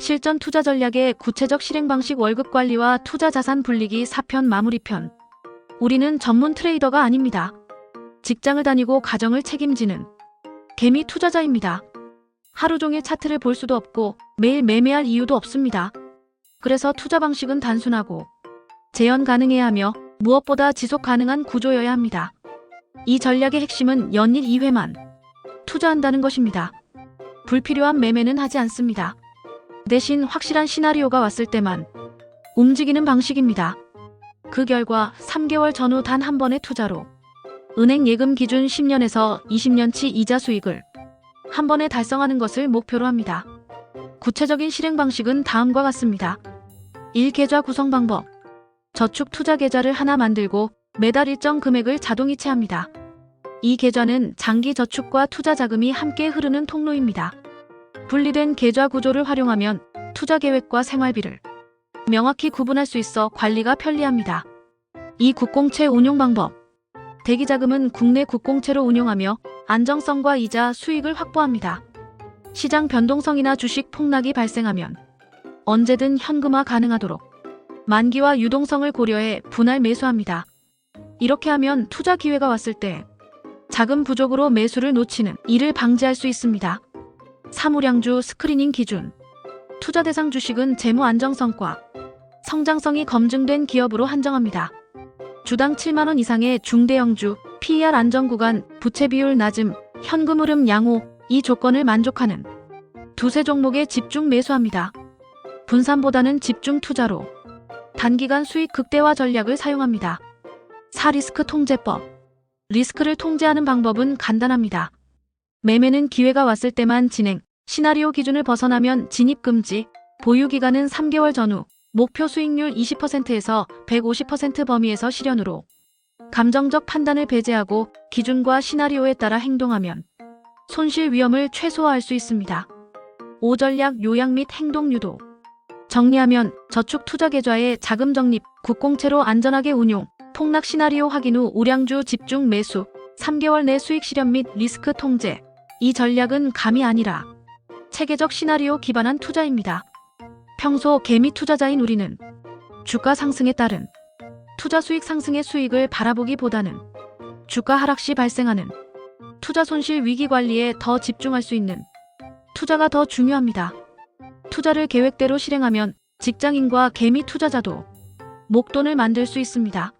실전 투자 전략의 구체적 실행 방식 월급 관리와 투자 자산 분리기 4편 마무리편. 우리는 전문 트레이더가 아닙니다. 직장을 다니고 가정을 책임지는 개미 투자자입니다. 하루 종일 차트를 볼 수도 없고 매일 매매할 이유도 없습니다. 그래서 투자 방식은 단순하고 재현 가능해야 하며 무엇보다 지속 가능한 구조여야 합니다. 이 전략의 핵심은 연일 2회만 투자한다는 것입니다. 불필요한 매매는 하지 않습니다. 대신 확실한 시나리오가 왔을 때만 움직이는 방식입니다. 그 결과 3개월 전후 단 한 번의 투자로 은행 예금 기준 10년에서 20년치 이자 수익을 한 번에 달성하는 것을 목표로 합니다. 구체적인 실행 방식은 다음과 같습니다. 1계좌 구성 방법. 저축 투자 계좌를 하나 만들고 매달 일정 금액을 자동 이체합니다. 이 계좌는 장기 저축과 투자 자금이 함께 흐르는 통로입니다. 분리된 계좌 구조를 활용하면 투자 계획과 생활비를 명확히 구분할 수 있어 관리가 편리합니다. 이 국공채 운용 방법. 대기 자금은 국내 국공채로 운용하며 안정성과 이자 수익을 확보합니다. 시장 변동성이나 주식 폭락이 발생하면 언제든 현금화 가능하도록 만기와 유동성을 고려해 분할 매수합니다. 이렇게 하면 투자 기회가 왔을 때 자금 부족으로 매수를 놓치는 이를 방지할 수 있습니다. 사무량주 스크리닝 기준 투자 대상 주식은 재무 안정성과 성장성이 검증된 기업으로 한정합니다. 주당 7만원 이상의 중대형주, PER 안정 구간, 부채 비율 낮음, 현금 흐름 양호, 이 조건을 만족하는 두세 종목에 집중 매수합니다. 분산보다는 집중 투자로 단기간 수익 극대화 전략을 사용합니다. 4 리스크 통제법. 리스크를 통제하는 방법은 간단합니다. 매매는 기회가 왔을 때만 진행, 시나리오 기준을 벗어나면 진입 금지, 보유 기간은 3개월 전후, 목표 수익률 20%에서 150% 범위에서 실현으로. 감정적 판단을 배제하고 기준과 시나리오에 따라 행동하면 손실 위험을 최소화할 수 있습니다. 5전략 요약 및 행동 유도. 정리하면 저축 투자 계좌의 자금 적립, 국공채로 안전하게 운용, 폭락 시나리오 확인 후 우량주 집중 매수, 3개월 내 수익 실현 및 리스크 통제. 이 전략은 감이 아니라 체계적 시나리오 기반한 투자입니다. 평소 개미 투자자인 우리는 주가 상승에 따른 투자 수익 상승의 수익을 바라보기보다는 주가 하락 시 발생하는 투자 손실 위기 관리에 더 집중할 수 있는 투자가 더 중요합니다. 투자를 계획대로 실행하면 직장인과 개미 투자자도 목돈을 만들 수 있습니다.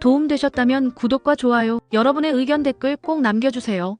도움되셨다면 구독과 좋아요, 여러분의 의견 댓글 꼭 남겨주세요.